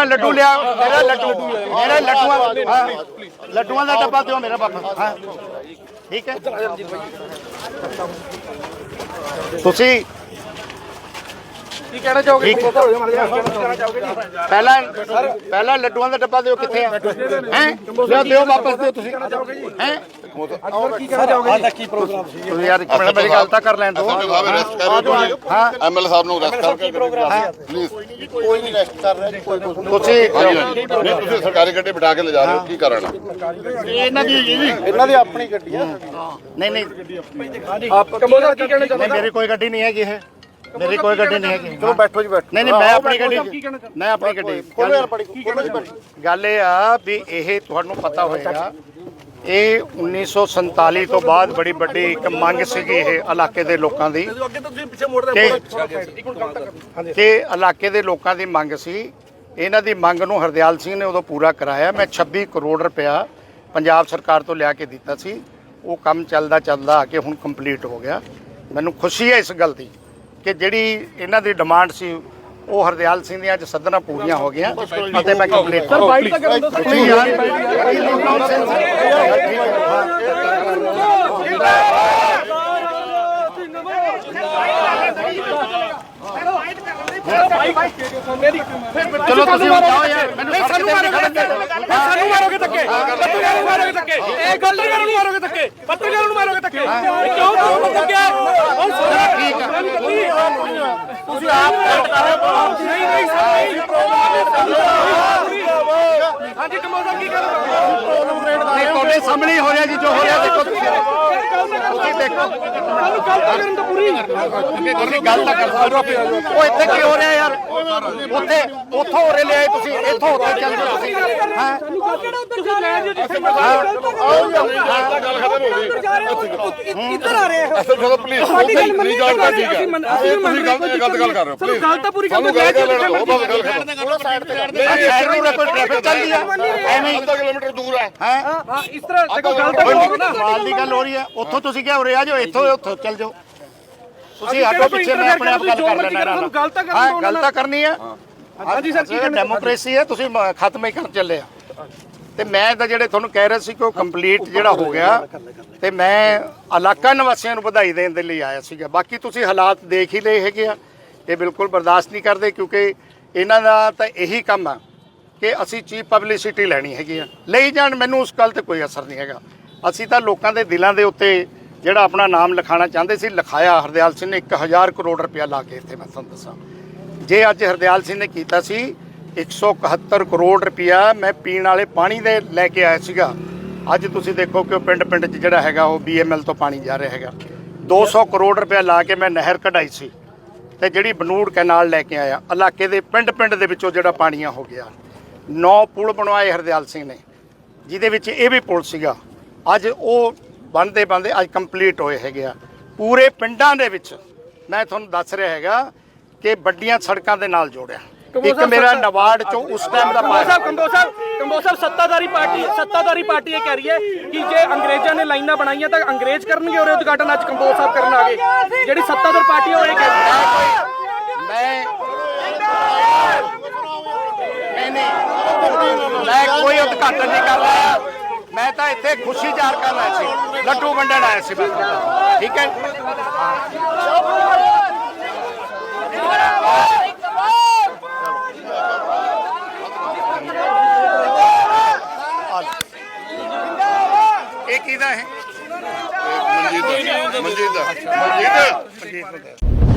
ਆਪਣਾ ਲੱਡੂ ਲਿਆ ਮੇਰਾ ਲੱਡੂ ਮੇਰੇ ਲੱਡੂਆਂ ਹਾਂ ਲੱਡੂਆਂ ਦਾ ਡੱਬਾ ਦਿਓ ਮੇਰਾ ਬਾਬਾ ਹਾਂ। ਠੀਕ ਹੈ? ਤੁਸੀਂ ਕੀ ਕਹਿਣਾ ਚਾਹੋਗੇ? ਠੀਕ। ਪਹਿਲਾਂ ਪਹਿਲਾਂ ਲੱਡੂਆਂ ਦਾ ਡੱਬਾ ਦਿਓ ਕਿੱਥੇ ਆ? ਹੈ। ਦਿਓ ਵਾਪਸ ਦਿਓ ਤੁਸੀਂ। ਹੈ? ਕੀ ਕਹਿਣਾ ਚਾਹੋਗੇ ਅੱਜ ਕੀ ਪ੍ਰੋਗਰਾਮ ਸੀ? ਤੁਸੀਂ ਯਾਰ ਇੱਕ ਮਿੰਟ ਮੇਰੀ ਗੱਲ ਤਾਂ ਕਰ ਲੈਣ ਦਿਓ। ਸਾਹਿਬ ਅਰੈਸਟ ਕਰ ਹਾਂ। ਐਮਐਲ ਸਾਹਿਬ ਨੂੰ ਅਰੈਸਟ ਕਰਕੇ ਪਲੀਜ਼ ਕੋਈ ਨਹੀਂ ਰੈਸਟ ਕਰ ਰਿਹਾ ਕੋਈ ਕੁਝ ਤੁਸੀਂ ਨਹੀਂ ਤੁਸੀਂ ਸਰਕਾਰੀ ਗੱਡੀ ਬਿਠਾ ਕੇ ਲੈ ਜਾ ਰਹੇ ਹੋ। ਕੀ ਕਾਰਨ ਹੈ ਇਹਨਾਂ ਦੀ ਇਹਨਾਂ ਦੀ ਆਪਣੀ ਗੱਡੀ ਆ। ਨਹੀਂ ਨਹੀਂ। ਆਪ ਕੰਬੋਜਾ ਕੀ ਕਹਿਣਾ ਨਹੀਂ ਮੇਰੀ ਕੋਈ ਗੱਡੀ ਨਹੀਂ ਹੈਗੀ ਇਹ। ਮੇਰੀ ਕੋਈ ਗੱਡੀ ਨਹੀਂ ਹੈਗੀ। ਚਲੋ ਬੈਠੋ ਜੀ ਬੈਠੋ। ਨਹੀਂ ਨਹੀਂ ਮੈਂ ਆਪਣੀ ਗੱਡੀ ਮੈਂ ਆਪਣੀ ਗੱਡੀ। ਗੱਲ ਇਹ ਆ ਵੀ ਇਹ ਤੁਹਾਨੂੰ ਪਤਾ ਹੋਏਗਾ ਇਹ 1947 ਤੋਂ ਬਾਅਦ ਬੜੀ ਵੱਡੀ ਇੱਕ ਮੰਗ ਸੀਗੀ ਇਹ ਇਲਾਕੇ ਦੇ ਲੋਕਾਂ ਦੀ। ਕਿ ਇਲਾਕੇ ਦੇ ਲੋਕਾਂ ਦੀ ਮੰਗ ਸੀ। ਇਹਨਾਂ ਦੀ ਮੰਗ ਨੂੰ ਹਰਦਿਆਲ ਸਿੰਘ ਨੇ ਉਦੋਂ ਪੂਰਾ ਕਰਾਇਆ। ਮੈਂ 26 ਕਰੋੜ ਰੁਪਇਆ ਪੰਜਾਬ ਸਰਕਾਰ ਤੋਂ ਲਿਆ ਕੇ ਦਿੱਤਾ ਸੀ। ਉਹ ਕੰਮ ਚੱਲਦਾ ਚੱਲਦਾ ਆ ਕੇ ਹੁਣ ਕੰਪਲੀਟ ਹੋ ਗਿਆ। ਮੈਨੂੰ ਖੁਸ਼ੀ ਹੈ ਇਸ ਗੱਲ ਦੀ ਕਿ ਜਿਹੜੀ ਇਹਨਾਂ ਦੀ ਡਿਮਾਂਡ ਸੀ ਉਹ ਹਰਦਿਆਲ ਸਿੰਘ ਦੀਆਂ ਅੱਜ ਸੱਦਣਾ ਪੂਰੀਆਂ ਹੋ ਗਈਆਂ। ਅਤੇ ਮੈਂ ਕੰਪਲੀਟ ਸਰ। ਬਾਈਟ ਤਾਂ ਕਰਨ ਦੋ ਚਲੋ ਤੁਸੀਂ ਜਾਓ ਯਾਰ ਮੈਨੂੰ ਸਾਨੂੰ ਮਾਰੋਗੇ ਧੱਕੇ। ਮਾਰੋਗੇ ਇਹ ਗਲਤੀਆਂ ਨੂੰ ਮਾਰੋਗੇ? ਪੱਤਰਕਾਰਾਂ ਨੂੰ ਮਾਰੋਗੇ ਧੱਕੇ? ਇਹ ਕਿਉਂ ਤੁਹਾਨੂੰ ਧੱਕੇ। ਹੁਣ ਸੋਚਾ ਠੀਕ ਹੈ ਤੁਸੀਂ ਆਪ ਨਹੀਂ ਨਹੀਂ ਹਾਂਜੀ ਕਮੋਦਾ ਕੀ ਕਰ ਨਹੀਂ ਤੁਹਾਡੇ ਸਾਹਮਣੇ ਹੀ ਹੋ ਰਿਹਾ ਜੀ ਜੋ ਹੋ ਰਿਹਾ ਦੇਖੋ ਤੁਸੀਂ। ਦੇਖੋ। ਸਾਨੂੰ ਗੱਲ ਤਾਂ ਕਰਨ ਤੋਂ ਪੂਰੀ। ਤੁਸੀਂ ਗੱਲ ਤਾਂ ਕਰ ਸਕਦੇ ਹੋ। ਉਹ ਇੱਥੇ ਕੀ ਹੋ ਰਿਹਾ ਉੱਥੇ ਉੱਥੋਂ ਉਰੇ ਲਿਆਏ ਤੁਸੀਂ ਇੱਥੋਂ ਉੱਥੇ ਚੱਲ ਜਾਓ ਤੁਸੀਂ। ਹਾਂ ਸਾਨੂੰ ਗੱਲ ਕਿਹੜਾ ਉੱਧਰ ਜਾ ਰਹੇ ਹੋ? ਜਿੱਥੇ ਗੱਲ ਖਤਮ ਹੋ ਗਈ। ਇੱਧਰ ਆ ਰਹੇ ਹੋ? ਅਸਲ ਖਤਮ ਪਲੀਜ਼ ਸਾਡੀ ਗੱਲ ਮੰਨੀ ਨਹੀਂ ਗੱਲ ਠੀਕ ਹੈ। ਅਸੀਂ ਮੰਨ- ਰਹੇ ਗਲਤ ਗਲਤ ਗੱਲ ਕਰ ਰਹੇ ਹੋ ਚਲੋ ਪਲੀਜ਼ ਗੱਲ ਤਾਂ ਪੂਰੀ ਸਾਨੂੰ ਗੱਲ ਕਰ ਲੈਣ ਦਿਓ ਬਸ ਗੱਲ ਖਤਮ ਸਾਈਡ ਨੂੰ ਰੱਖੋ ਟ੍ਰੈਫਿਕ ਚੱਲਦੀ ਆ ਐਵੇਂ ਹੀ। ਅੱਧਾ ਕਿਲੋਮੀਟਰ ਦੂਰ ਹੈ। ਹੈ? ਹਾਂ ਇਸ ਤਰ੍ਹਾਂ ਦੇਖੋ ਗੱਲ ਤਾਂ ਕਰੋ ਨਾ ਮਾਲ ਦੀ ਗੱਲ ਹੋ ਰਹੀ ਹੈ। ਉੱਥੋਂ ਤੁਸੀਂ ਕਿਹਾ ਉਰੇ ਆ ਜਾਓ ਇੱਥੋਂ ਉੱਥੋਂ ਚੱਲ ਜਾਓ। ਤੁਸੀਂ ਆਟੋ ਪਿੱਛੇ ਮੈਂ ਆਪਣੇ ਆਪ ਗੱਲ ਕਰ ਲੈਣਾ ਤੁਹਾਨੂੰ ਗੱਲ ਤਾਂ ਕਰਨ ਹਾਂ ਗੱਲ। ਤਾਂ ਕਰਨੀ ਆ। ਹਾਂਜੀ ਸਰ ਕੀ ਇਹ ਡੈਮੋਕ੍ਰੇਸੀ ਹੈ ਤੁਸੀਂ ਖਤਮ ਹੀ ਕਰਨ ਚੱਲੇ ਆ। ਤੇ ਮੈਂ ਤਾਂ ਜਿਹੜੇ ਤੁਹਾਨੂੰ ਕਹਿ ਰਿਹਾ ਸੀ ਕਿ ਉਹ ਕੰਪਲੀਟ ਜਿਹੜਾ ਹੋ ਗਿਆ ਤੇ ਮੈਂ ਇਲਾਕਾ ਨਿਵਾਸੀਆਂ ਨੂੰ ਵਧਾਈ ਦੇਣ ਦੇ ਲਈ ਆਇਆ ਸੀਗਾ। ਬਾਕੀ ਤੁਸੀਂ ਹਾਲਾਤ ਦੇਖ ਹੀ ਲਏ ਹੈਗੇ ਆ। ਇਹ ਬਿਲਕੁਲ ਬਰਦਾਸ਼ਤ ਨਹੀਂ ਕਰਦੇ ਕਿਉਂਕਿ ਇਹਨਾਂ ਦਾ ਤਾਂ ਇਹੀ ਕੰਮ ਆ ਕਿ ਅਸੀਂ ਚੀਪ ਪਬਲਿਸਿਟੀ ਲੈਣੀ ਹੈਗੀ ਆ। ਲਈ ਜਾਣ ਮੈਨੂੰ ਉਸ ਗੱਲ ਤੇ ਕੋਈ ਅਸਰ ਨਹੀਂ ਹੈਗਾ। ਅਸੀਂ ਤਾਂ ਲੋਕਾਂ ਦੇ ਦਿਲਾਂ ਦੇ ਉੱਤੇ ਜਿਹੜਾ ਆਪਣਾ ਨਾਮ ਲਿਖਾਉਣਾ ਚਾਹੁੰਦੇ ਸੀ, ਲਿਖਾਇਆ। ਹਰਦਿਆਲ ਸਿੰਘ ਨੇ 1000 ਕਰੋੜ ਰੁਪਇਆ ਲਾ ਕੇ ਇੱਥੇ, ਮੈਂ ਤੁਹਾਨੂੰ ਦੱਸਾਂ। ਜੇ ਅੱਜ ਹਰਦਿਆਲ ਸਿੰਘ ਨੇ ਕੀਤਾ ਸੀ 171 ਕਰੋੜ ਰੁਪਇਆ ਮੈਂ ਪੀਣ ਵਾਲੇ ਪਾਣੀ ਦੇ ਲੈ ਕੇ ਆਇਆ ਸੀਗਾ। ਅੱਜ ਤੁਸੀਂ ਦੇਖੋ ਕਿ ਉਹ ਪਿੰਡ ਪਿੰਡ 'ਚ ਜਿਹੜਾ ਹੈਗਾ, ਉਹ ਬੀਐਮਐਲ ਤੋਂ ਪਾਣੀ ਜਾ ਰਿਹਾ ਹੈਗਾ। 200 ਕਰੋੜ ਰੁਪਇਆ ਲਾ ਕੇ ਮੈਂ ਨਹਿਰ ਕਢਾਈ ਸੀ ਤੇ ਜਿਹੜੀ ਬਨੂੜ ਕੈਨਾਲ ਲੈ ਕੇ ਆਇਆ। ਇਲਾਕੇ ਦੇ ਪਿੰਡ ਪਿੰਡ ਦੇ ਵਿੱਚੋਂ ਜਿਹੜਾ ਪਾਣੀਆਂ ਹੋ ਗਿਆ। ਨੌ ਪੁਲ ਬਣਵਾਏ ਹਰਦਿਆਲ ਸਿੰਘ ਨੇ, ਜਿਹਦੇ ਵਿੱਚ ਇਹ ਵੀ ਪੁਲ ਸੀਗਾ। ਅੱਜ ਉਹ ਬਣਦੇ ਬਣਦੇ ਅੱਜ ਕੰਪਲੀਟ ਹੋਏ ਹੈਗੇ ਆ। ਪੂਰੇ ਪਿੰਡਾਂ ਦੇ ਵਿੱਚ ਮੈਂ ਤੁਹਾਨੂੰ ਦੱਸ ਰਿਹਾ ਹੈਗਾ ਕਿ ਵੱਡੀਆਂ ਸੜਕਾਂ ਦੇ ਨਾਲ ਜੋੜਿਆ। ਇੱਕ ਮੇਰਾ ਨਵਾੜ ਚੋਂ ਉਸ ਟਾਈਮ ਦਾ ਪਾਇਆ। ਸਾਹਿਬ ਕੰਬੋ ਸਾਹਿਬ ਕੰਬੋ ਸਾਹਿਬ ਸੱਤਾਧਾਰੀ ਪਾਰਟੀ ਸੱਤਾਧਾਰੀ ਪਾਰਟੀ ਇਹ ਕਹਿ ਰਹੀ ਹੈ ਕਿ ਜੇ ਅੰਗਰੇਜ਼ਾਂ ਨੇ ਲਾਈਨਾਂ ਬਣਾਈਆਂ ਤਾਂ ਅੰਗਰੇਜ਼ ਕਰਨਗੇ ਔਰ ਉਦਘਾਟਨ ਅੱਜ ਕੰਬੋ ਸਾਹਿਬ ਕਰਨ ਆ ਗਏ। ਜਿਹੜੀ ਸੱਤਾਧਾਰ ਪਾਰਟੀ ਉਹ ਇਹ ਕਹਿ ਰਹੀ ਹੈ। ਮੈਂ ਨਹੀਂ ਮੈਂ ਕੋਈ ਉਦਘਾਟਨ ਨਹੀਂ ਕਰ ਇੱਥੇ ਖੁਸ਼ੀ ਜ਼ਾਹਰ ਕਰਨ ਆਇਆ ਸੀ। ਲੱਡੂ ਵੰਡਣ ਆਇਆ ਸੀ ਮੈਂ ਠੀਕ ਹੈ? ਇਹ ਕਿਹਦਾ ਹੈ? ਮਨਜੀਤ ਦਾ। ਮਨਜੀਤ ਦਾ। ਮਨਜੀਤ